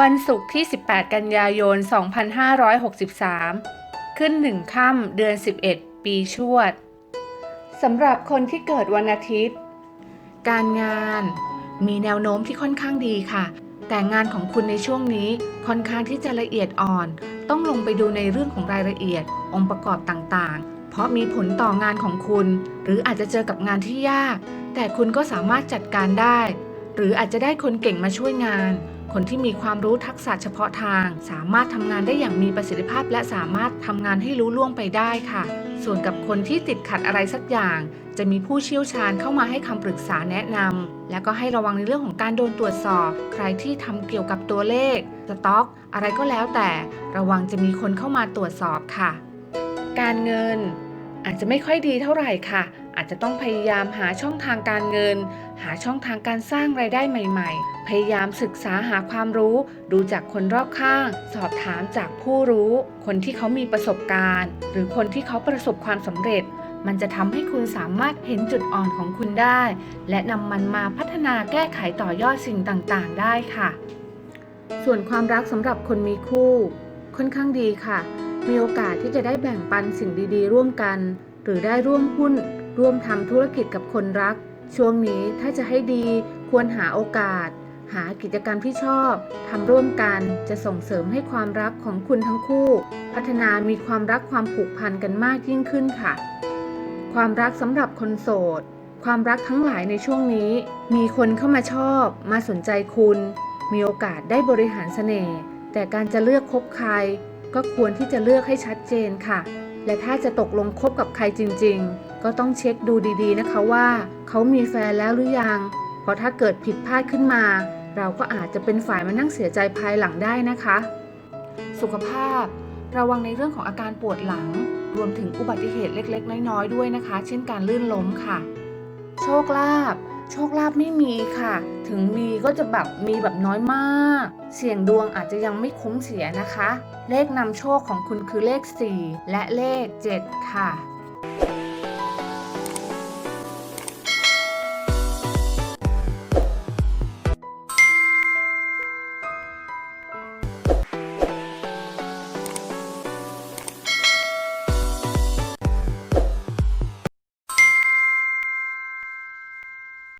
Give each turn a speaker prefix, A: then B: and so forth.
A: วันศุกร์ที่ 18 กันยายน 2563 ขึ้นหนึ่งค่ำเดือน 11 ปีชวดสำหรับคนที่เกิดวันอาทิตย์ การงานมีแนวโน้มที่ค่อนข้างดีค่ะ แต่งานของคุณในช่วงนี้ค่อนข้างที่จะละเอียดอ่อน ต้องลงไปดูในเรื่องของรายละเอียด องค์ประกอบต่างๆ เพราะมีผลต่องานของคุณ หรืออาจจะเจอกับงานที่ยาก แต่คุณก็สามารถจัดการได้ หรืออาจจะได้คนเก่งมาช่วยงาน คนที่มีความรู้ทักษะเฉพาะทาง สามารถทำงานได้อย่างมีประสิทธิภาพ และสามารถทำงานให้รู้ล่วงไปได้ค่ะ ส่วนกับคนที่ติดขัดอะไรสักอย่าง จะมีผู้เชี่ยวชาญเข้ามาให้คำปรึกษาแนะนำและก็ให้ระวังในเรื่องของการโดนตรวจสอบ ใครที่ทำเกี่ยวกับตัวเลขสต็อก อะไรก็แล้วแต่ระวังจะมีคนเข้ามาตรวจสอบค่ะ การเงินอาจจะไม่ค่อยดีเท่าไหร่ค่ะ อาจจะต้องพยายามหาช่องทางการเงิน หาช่องทางการสร้างรายได้ใหม่ ๆ พยายามศึกษาหาความรู้ ดูจากคนรอบข้าง สอบถามจากผู้รู้ คนที่เขามีประสบการณ์ หรือคนที่เขาประสบความสำเร็จ มันจะทำให้คุณสามารถเห็นจุดอ่อนของคุณได้ และนำมันมาพัฒนาแก้ไขต่อยอดสิ่งต่างๆ ได้ค่ะ ส่วนความรักสำหรับคนมีคู่ ค่อนข้างดีค่ะมีโอกาสที่จะได้แบ่งปันสิ่งดีๆ ร่วมกัน หรือได้ร่วมหุ้น ร่วมทำธุรกิจกับคนรัก ช่วงนี้ถ้าจะให้ดีควรหาโอกาส หากิจกรรมที่ชอบทำร่วมกันจะส่งเสริมให้ความรักของคุณทั้งคู่ พัฒนามีความรักความผูกพันกันมากยิ่งขึ้นค่ะ ความรักสำหรับคนโสด ความรักทั้งหลายในช่วงนี้ มีคนเข้ามาชอบ มาสนใจคุณ มีโอกาสได้บริหารเสน่ห์แต่การจะเลือกคบใคร ก็ควรที่จะเลือกให้ชัดเจนค่ะ และถ้าจะตกลงคบกับใครจริงๆ ก็ต้องเช็คดูดีๆนะคะว่า เขามีแฟนแล้วหรือยัง เพราะถ้าเกิดผิดพลาดขึ้นมา เราก็อาจจะเป็นฝ่ายมานั่งเสียใจภายหลังได้นะคะ สุขภาพ ระวังในเรื่องของอาการปวดหลัง รวมถึงอุบัติเหตุเล็กๆ น้อยๆ ด้วยนะคะ เช่นการลื่นล้มค่ะ โชคลาภ โชคลาภไม่มีค่ะ ถึงมีก็จะแบบมีแบบน้อยมาก เสี่ยงดวงอาจจะยังไม่คุ้มเสียนะคะ เลขนำโชคของคุณคือเลข 4 และเลข 7 ค่ะ